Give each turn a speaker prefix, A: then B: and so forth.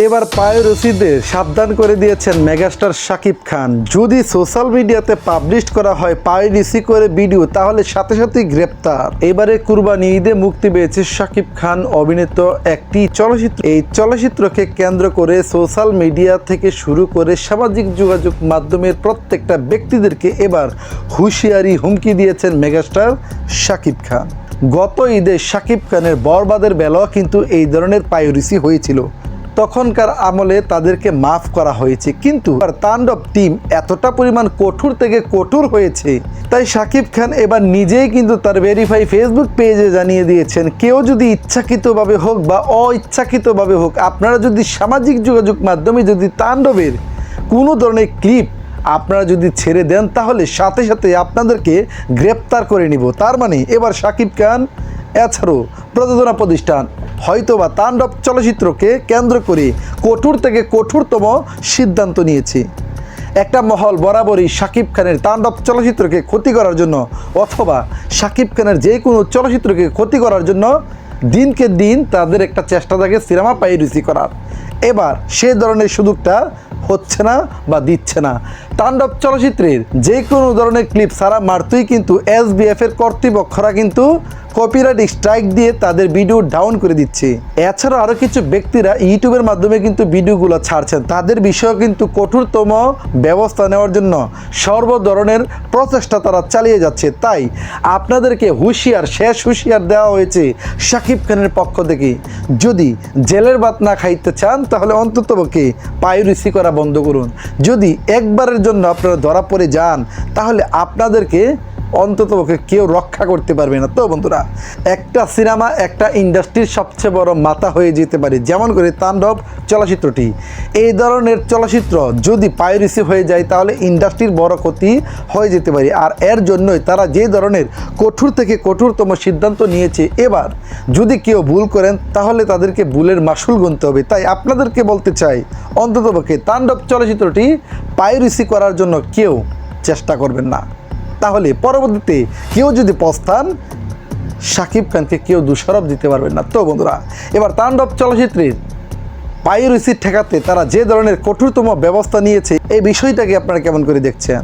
A: এবার পায়রসিদের সাবধান করে দিয়েছেন মেগাস্টার শাকিব খান। যদি সোশ্যাল মিডিয়াতে পাবলিশ করা হয় পায়রিসি করে ভিডিও, তাহলে সাথে সাথেই গ্রেপ্তার। এবারে কুরবানি ঈদে মুক্তি পেয়েছে শাকিব খান অভিনীত একটি চলচ্চিত্র। এই চলচ্চিত্রকে কেন্দ্র করে সোশ্যাল মিডিয়া থেকে শুরু করে সামাজিক যোগাযোগ মাধ্যমের প্রত্যেকটা ব্যক্তিদেরকে এবার হুঁশিয়ারি হুমকি দিয়েছেন মেগাস্টার শাকিব খান। গত ঈদে শাকিব খানের বরবাদের বেলাও কিন্তু এই ধরনের পায়রিসি হয়েছিল। তখনকার আমলে তাদেরকে মাফ করা হয়েছে। কিন্তু তাণ্ডব টিম এতটা পরিমাণ কঠোর থেকে কঠোর হয়েছে। তাই শাকিব খান এবার নিজেই কিন্তু তার ভেরিফাই ফেসবুক পেজে জানিয়ে দিয়েছেন, কেউ যদি ইচ্ছাকৃতভাবে হোক বা অইচ্ছাকৃতভাবে হোক, আপনারা যদি সামাজিক যোগাযোগ মাধ্যমে যদি তাণ্ডবের কোনো ধরনের ক্লিপ আপনারা যদি ছেড়ে দেন, তাহলে সাথে সাথে আপনাদেরকে গ্রেপ্তার করে নিব। তার মানে এবার শাকিব খান এছাড়াও প্রযোজনা প্রতিষ্ঠান হয়তোবা তাণ্ডব চলচ্চিত্রকে কেন্দ্র করে কঠোর থেকে কঠোরতম সিদ্ধান্ত নিয়েছে। একটা মহল বরাবরই শাকিব খানের তাণ্ডব চলচ্চিত্রকে ক্ষতি করার জন্য অথবা শাকিব খানের যে কোনো চলচ্চিত্রকে ক্ষতি করার জন্য দিনকে দিন তাদের একটা চেষ্টা থাকে সিনেমা পাইরুসি করার। এবার সে ধরনের সুযোগটা হচ্ছে না বা দিচ্ছে না। তাণ্ডব চলচ্চিত্রের যে কোনো ধরনের ক্লিপ সারা মারতেই কিন্তু এস এর কর্তৃপক্ষরা কিন্তু কপিরাইট স্ট্রাইক দিয়ে তাদের ভিডিও ডাউন করে দিচ্ছে। এছাড়া আরও কিছু ব্যক্তিরা ইউটিউবের মাধ্যমে কিন্তু ভিডিওগুলো ছাড়ছেন। তাদের বিষয়েও কিন্তু কঠোরতম ব্যবস্থা নেওয়ার জন্য সর্ব ধরনের প্রচেষ্টা তারা চালিয়ে যাচ্ছে। তাই আপনাদেরকে হুঁশিয়ার, শেষ হুঁশিয়ার দেওয়া হয়েছে শাকিব খানের পক্ষ থেকে। যদি জেলের ভাত না খাইতে চান, তাহলে অন্ততপক্ষে পায়ুরিসি করা বন্ধ করুন। যদি একবারের জন্য আপনারা ধরা পড়ে যান, তাহলে আপনাদেরকে অন্ততপক্ষে কেউ রক্ষা করতে পারবে না। তো বন্ধুরা, একটা সিনেমা, একটা ইন্ডাস্ট্রির সবচেয়ে বড় মাথা হয়ে যেতে পারে। যেমন করে তাণ্ডব চলচ্চিত্রটি। এই ধরনের চলচ্চিত্র যদি পাইরেসি হয়ে যায়, তাহলে ইন্ডাস্ট্রির বড় ক্ষতি হয়ে যেতে পারে। আর এর জন্যই তারা যে ধরনের কঠোর থেকে কঠোরতম সিদ্ধান্ত নিয়েছে, এবার যদি কেউ ভুল করেন, তাহলে তাদেরকে ভুলের মাসুল গুনতে হবে। তাই আপনাদেরকে বলতে চাই অন্ততপক্ষে তাণ্ডব চলচ্চিত্রটি পাইরেসি করার জন্য কেউ চেষ্টা করবেন না। তাহলে পরবর্তীতে কেউ যদি পস্তান শাকিব খানকে কেউ দোষারোপ দিতে পারবেন না। তো বন্ধুরা, এবার তাণ্ডব চলচ্চিত্রের পাইরেসি ঠেকাতে তারা যে ধরনের কঠোরতম ব্যবস্থা নিয়েছে, এই বিষয়টাকে আপনারা কেমন করে দেখছেন?